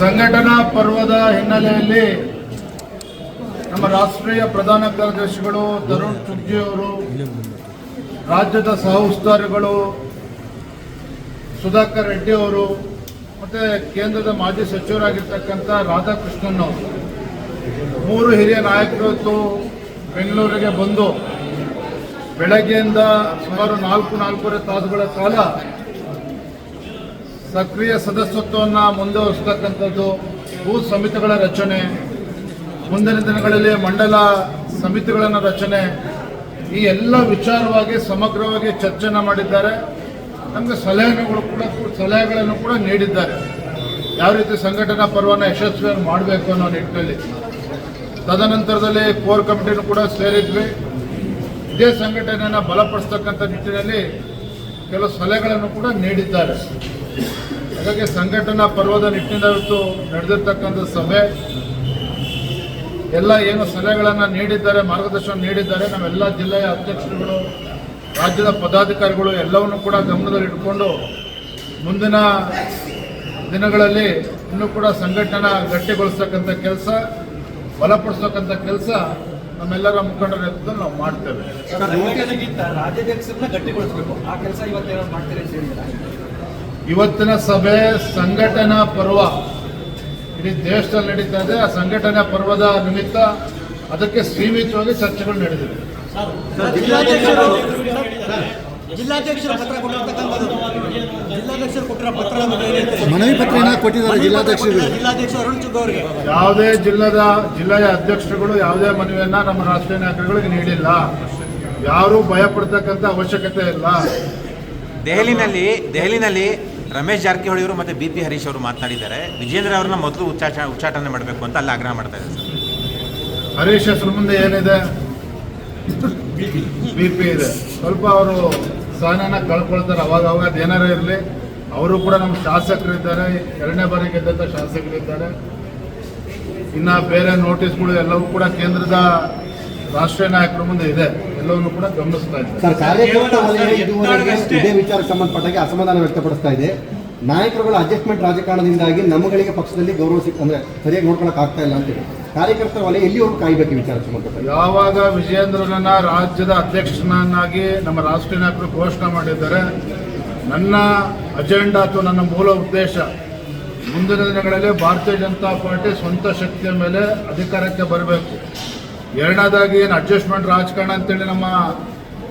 ಸಂಘಟನಾ ಪರ್ವದ ಹಿನ್ನೆಲೆಯಲ್ಲಿ ನಮ್ಮ ರಾಷ್ಟ್ರೀಯ ಪ್ರಧಾನ ಕಾರ್ಯದರ್ಶಿಗಳು, ತರುಣ್ ಅವರು, ರಾಜ್ಯದ ಸಹ ಉಸ್ತುವಾರಿಗಳು ಸುಧಾಕರ್ ರೆಡ್ಡಿ ಅವರು, ಮತ್ತೆ ಕೇಂದ್ರದ ಮಾಜಿ ಸಚಿವರಾಗಿರ್ತಕ್ಕಂಥ ರಾಧಾಕೃಷ್ಣನ್ ಅವರು. ಮೂರು ಹಿರಿಯ ನಾಯಕರು ಬೆಂಗಳೂರಿಗೆ ಬಂದು ಬೆಳಗ್ಗೆಯಿಂದ ಸುಮಾರು ನಾಲ್ಕು ನಾಲ್ಕೂವರೆ ತಾಸುಗಳ ಕಾಲ ಸಕ್ರಿಯ ಸದಸ್ಯತ್ವವನ್ನು ಮುಂದುವರಿಸ್ತಕ್ಕಂಥದ್ದು ಭೂ ಸಮಿತಿಗಳ ರಚನೆ. ಮುಂದಿನ ದಿನಗಳಲ್ಲಿ ಮಂಡಲ ಸಮಿತಿಗಳನ್ನು ರಚನೆ. ಈ ಎಲ್ಲ ವಿಚಾರವಾಗಿ ಸಮಗ್ರವಾಗಿ ಚರ್ಚೆನ ಮಾಡಿದ್ದಾರೆ. ನಮಗೆ ಸಲಹೆಗಳು ಕೂಡ ಸಲಹೆಗಳನ್ನು ಕೂಡ ನೀಡಿದ್ದಾರೆ. ಯಾವ ರೀತಿ ಸಂಘಟನಾ ಪರ್ವನ ಯಶಸ್ವಿಯಾಗಿ ಮಾಡಬೇಕು ಅನ್ನೋ ನಿಟ್ಟಿನಲ್ಲಿ. ತದನಂತರದಲ್ಲಿ ಕೋರ್ ಕಮಿಟಿನೂ ಕೂಡ ಸೇರಿದ್ವಿ. ಇದೇ ಸಂಘಟನೆಯನ್ನು ಬಲಪಡಿಸ್ತಕ್ಕಂಥ ನಿಟ್ಟಿನಲ್ಲಿ ಕೆಲವು ಸಲಹೆಗಳನ್ನು ಕೂಡ ನೀಡಿದ್ದಾರೆ. ಹಾಗಾಗಿ ಸಂಘಟನಾ ಪರ್ವದ ನಿಟ್ಟಿನಿಂದ ಇವತ್ತು ನಡೆದಿರ್ತಕ್ಕಂಥ ಸಭೆ. ಎಲ್ಲ ಏನು ಸಲಹೆಗಳನ್ನು ನೀಡಿದ್ದಾರೆ, ಮಾರ್ಗದರ್ಶನ ನೀಡಿದ್ದಾರೆ, ನಾವೆಲ್ಲ ಜಿಲ್ಲೆಯ ಅಧ್ಯಕ್ಷರುಗಳು, ರಾಜ್ಯದ ಪದಾಧಿಕಾರಿಗಳು ಎಲ್ಲವನ್ನು ಕೂಡ ಗಮನದಲ್ಲಿಟ್ಟುಕೊಂಡು ಮುಂದಿನ ದಿನಗಳಲ್ಲಿ ಇನ್ನೂ ಕೂಡ ಸಂಘಟನಾ ಗಟ್ಟಿಗೊಳಿಸ್ತಕ್ಕಂಥ ಕೆಲಸ, ಬಲಪಡಿಸ್ತಕ್ಕಂಥ ಕೆಲಸ ನಮ್ಮೆಲ್ಲರ ಮುಖಂಡರ ನೇತೃತ್ವದಲ್ಲಿ ನಾವು ಮಾಡ್ತೇವೆ. ರಾಜ್ಯಾಧ್ಯಕ್ಷರನ್ನ ಗಟ್ಟಿಗೊಳಿಸಬೇಕು. ಆ ಕೆಲಸ ಇವತ್ತೇನಾದ್ರು ಹೇಳಿದ್ರೆ. ಇವತ್ತಿನ ಸಭೆ ಸಂಘಟನಾ ಪರ್ವ. ಇಡೀ ದೇಶದಲ್ಲಿ ನಡೀತಾ ಇದೆ. ಆ ಸಂಘಟನಾ ಪರ್ವದ ನಿಮಿತ್ತ ಅದಕ್ಕೆ ಸೀಮಿತವಾಗಿ ಚರ್ಚೆಗಳು ನಡೆದಿವೆ. ಜಿಲ್ಲಾಧ್ಯಕ್ಷರು ಜಿಲ್ಲಾಧ್ಯಕ್ಷರು ಪತ್ರ ಕೊಟ್ಟಿರ್ತಕ್ಕಂಥದ್ದು. ಜಿಲ್ಲಾಧ್ಯಕ್ಷರು ಕೊಟ್ಟಿರೋ ಪತ್ರ ಮನವಿ ಪತ್ರನ ಕೊಟ್ಟಿದ್ದಾರೆ ಜಿಲ್ಲಾಧ್ಯಕ್ಷರು? ಜಿಲ್ಲಾಧ್ಯಕ್ಷರು ಅರುಣ್ ಚುಗ್ ಅವರಿಗೆ. ಯಾವುದೇ ಜಿಲ್ಲಾದ ಜಿಲ್ಲೆಯ ಅಧ್ಯಕ್ಷರುಗಳು ಯಾವುದೇ ಮನವಿಯನ್ನ ನಮ್ಮ ರಾಷ್ಟ್ರೀಯ ನಾಯಕರುಗಳಿಗೆ ನೀಡಿಲ್ಲ. ಯಾರು ಭಯ ಪಡ್ತಕ್ಕಂಥ ಅವಶ್ಯಕತೆ ಇಲ್ಲ. ದೆಹಲಿನಲ್ಲಿ ದೆಹಲಿನಲ್ಲಿ ರಮೇಶ್ ಜಾರಕಿಹೊಳಿ ಅವರು ಮತ್ತು ಬಿ ಪಿ ಹರೀಶ್ ಅವರು ಮಾತನಾಡಿದ್ದಾರೆ. ವಿಜೇಂದ್ರ ಅವ್ರನ್ನ ಮೊದಲು ಉಚ್ಚಾಟ ಉಚ್ಚಾಟನೆ ಮಾಡಬೇಕು ಅಂತ ಅಲ್ಲಿ ಆಗ್ರಹ ಮಾಡ್ತಾ ಇದ್ದಾರೆ ಸರ್. ಹರೀಶ್ ಹೆಸರು ಮುಂದೆ ಏನಿದೆ? B P. ಇದೆ. ಸ್ವಲ್ಪ ಅವರು ಸಹನನ ಕಳ್ಕೊಳ್ತಾರೆ. ಅವಾಗ ಅವಾಗ ಏನಾರ ಇರಲಿ. ಅವರು ಕೂಡ ನಮ್ಮ ಶಾಸಕರಿದ್ದಾರೆ. ಎರಡನೇ ಬಾರಿ ಗೆದ್ದಂಥ ಶಾಸಕರಿದ್ದಾರೆ. ಇನ್ನು ಬೇರೆ ನೋಟಿಸ್ಗಳು ಎಲ್ಲವೂ ಕೂಡ ಕೇಂದ್ರದ ರಾಷ್ಟ್ರೀಯ ನಾಯಕರ ಮುಂದೆ ಇದೆ. ಎಲ್ಲವನ್ನು ಕೂಡ ಗಮನಿಸ್ತಾ ಇದೆ ಸರ್ ಕಾರ್ಯಕರ್ತ ವಲಯ ಇದುವರೆಗೆ ಇದೇ ವಿಚಾರಕ್ಕೆ ಸಂಬಂಧಪಟ್ಟಾಗೆ ಅಸಮಾಧಾನ ವ್ಯಕ್ತಪಡಿಸ್ತಾ ಇದೆ. ನಾಯಕರುಗಳ ಅಡ್ಜಸ್ಟ್ಮೆಂಟ್ ರಾಜಕಾರಣದಿಂದಾಗಿ ನಮ್ಮಗಳಿಗೆ ಪಕ್ಷದಲ್ಲಿ ಗೌರವ ಸಿಕ್ ಅಂದ್ರೆ ಸರಿಯಾಗಿ ನೋಡ್ಕೊಳಕ್ ಆಗ್ತಾ ಇಲ್ಲ ಅಂತೇಳಿ ಕಾರ್ಯಕರ್ತರ ವಲಯ ಎಲ್ಲಿವರೆಗೂ ಕಾಯ್ಬೇಕು ವಿಚಾರ ಸಂಬಂಧಪಟ್ಟ? ಯಾವಾಗ ವಿಜೇಂದ್ರನನ್ನ ರಾಜ್ಯದ ಅಧ್ಯಕ್ಷನನ್ನಾಗಿ ನಮ್ಮ ರಾಷ್ಟ್ರೀಯ ನಾಯಕರು ಘೋಷಣೆ ಮಾಡಿದ್ದಾರೆ ನನ್ನ ಅಜೆಂಡಾ ಅಥವಾ ನನ್ನ ಮೂಲ ಉದ್ದೇಶ ಮುಂದಿನ ದಿನಗಳಲ್ಲಿ ಭಾರತೀಯ ಜನತಾ ಪಾರ್ಟಿ ಸ್ವಂತ ಶಕ್ತಿಯ ಮೇಲೆ ಅಧಿಕಾರಕ್ಕೆ ಬರಬೇಕು. ಎರಡನೇದಾಗಿ ಏನು ಅಡ್ಜಸ್ಟ್ಮೆಂಟ್ ರಾಜಕಾರಣ ಅಂತೇಳಿ ನಮ್ಮ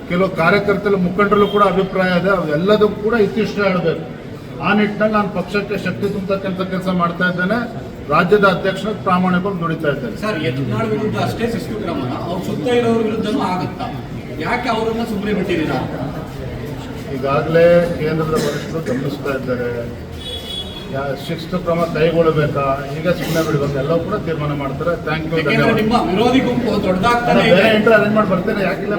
ಕೆಲವು ಕಾರ್ಯಕರ್ತರು ಮುಖಂಡರಲ್ಲೂ ಕೂಡ ಅಭಿಪ್ರಾಯ ಇದೆ. ಅವೆಲ್ಲದೂ ಕೂಡ ಇತ್ತೀಚೆ ಹೇಳಬೇಕು. ಆ ನಿಟ್ಟಿನಲ್ಲಿ ನಾನು ಪಕ್ಷಕ್ಕೆ ಶಕ್ತಿ ತುಂಬತಕ್ಕಂಥ ಕೆಲಸ ಮಾಡ್ತಾ ಇದ್ದೇನೆ. ರಾಜ್ಯದ ಅಧ್ಯಕ್ಷರ ಪ್ರಾಮಾಣಿಕವಾಗಿ ದುಡಿತಾ ಇದ್ದೇನೆ. ಸರ್ ಯತ್ನಾಳ್ ವಿರುದ್ಧ ಅಷ್ಟೇ ಶಿಸ್ತು ಕ್ರಮ ಅವ್ರ ಸುತ್ತ ಇರೋರ ವಿರುದ್ಧನೂ ಆಗುತ್ತಾ? ಯಾಕೆ ಅವರನ್ನ ಸುಮ್ಮನೆ ಬಿಟ್ಟಿದ್ದೀರಾ? ಈಗಾಗಲೇ ಕೇಂದ್ರದ ವರಿಷ್ಠರು ಗಮನಿಸ್ತಾ ಇದ್ದಾರೆ. ಯಾ ಶಿಸ್ತು ಕ್ರಮ ಕೈಗೊಳ್ಳಬೇಕಾ? ಈಗ ಸುಮ್ಮನೆ ಬಿಡಬೇಕು. ಎಲ್ಲವೂ ಕೂಡ ತೀರ್ಮಾನ ಮಾಡ್ತಾರೆ. ಥ್ಯಾಂಕ್ ಯು ಧನ್ಯವಾದ. ವಿರೋಧಿ ಗುಂಪು ಬೇರೆ ಇದೆ. ಅರೇಂಜ್ ಮಾಡಿ ಬರ್ತೇನೆ. ಯಾಕಿಲ್ಲ